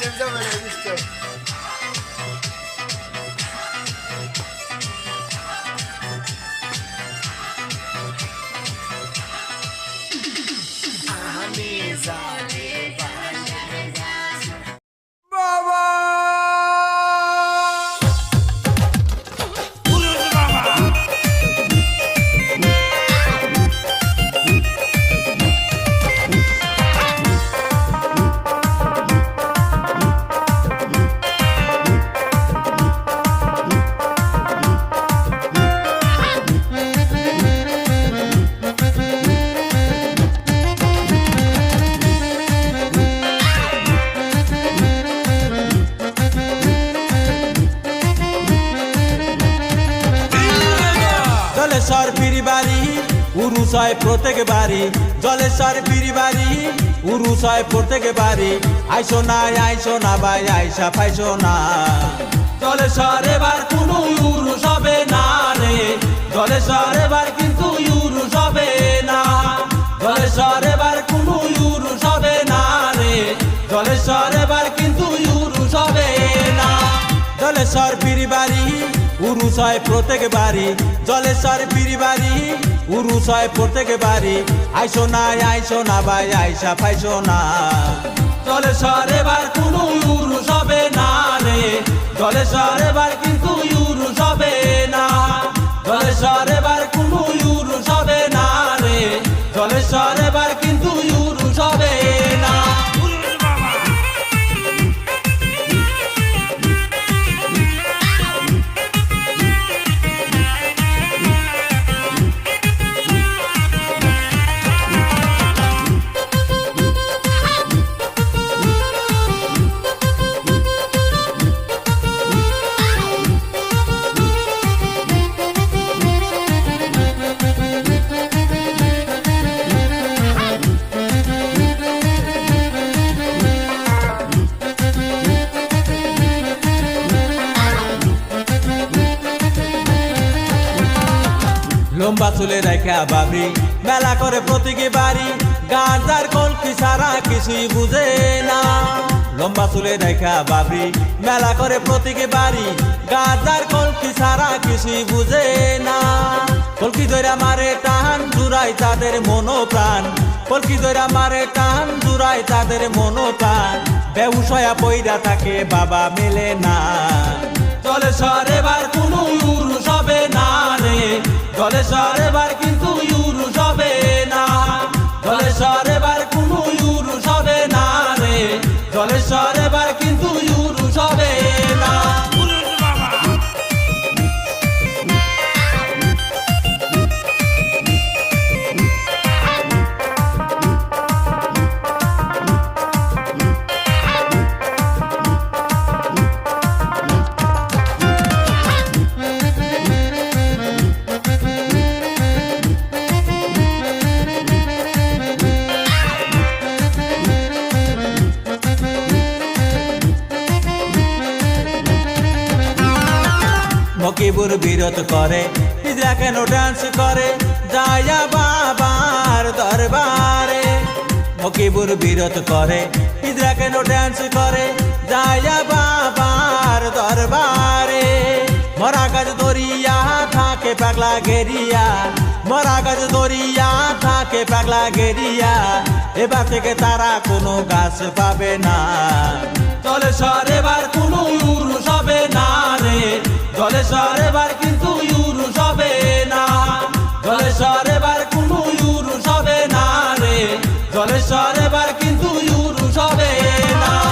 Temizleyeceğim böyle enişte. Jaleshwar পিড়ি বাড়ি উরুস হয় প্রত্যেক বাড়ি। জলেশ্বর পিড়ি বাড়ি উরুস হয় প্রত্যেক বাড়ি। আইসো না আইসো না ভাই, আইসা পাইসো না। জলেশ্বর এবার কোনো উরুস হবে না রে। জলেশ্বর এবার কিন্তু উরুস হবে না। জলেশ্বর এবার কোনো উরুস হবে না রে। জলেশ্বর এবার কিন্তু উরুস হবে না। জলেশ্বর পিড়ি বাড়ি উরুস হয় প্রত্যেক বাড়ি, জলেশ্বর পিড়ি বাড়ি। উরুস হয় প্রত্যেক বাড়ি, আইসো না আইসো না ভাই, আইসা পাইসো না। জলেশ্বর এবার কোনো উরুস হবে না রে। জলেশ্বর এবার কিন্তু লম্বা চুলে রেখা বাবরি মেলা করে প্রতীকী বাড়ি। গাঁজার কলকি সারা কিছুই বুঝে না। লম্বা চুলে রেখা বাবরি মেলা করে প্রতীকী বাড়ি। গাঁজার কলকি সারা কিছুই বুঝে না। কলকি দৈরা মারে টান জুড়াই তাদের মনোপ্রাণ। কলকি দৈরা মারে টান জুড়াই তাদের মনোপ্রাণ। ব্যবসায়া পইরা থাকে, বাবা মেলে না। চলে এবার জলেশ্বর মকিবুর বিরত করে কেন ডান্স করে? যায়া বাবার দরবারে। মকিবুর বিরত করে ইজরা কেন ডান্স করে? যায়া বাবার দরবারে। মরা গাছ দরিয়া থাকে, পাগলা গেরিয়া। মরা গাছ দরিয়া থাকে, পাগলা গেরিয়া। এবার থেকে তারা কোনো গাছ পাবে না। চলে সর এবার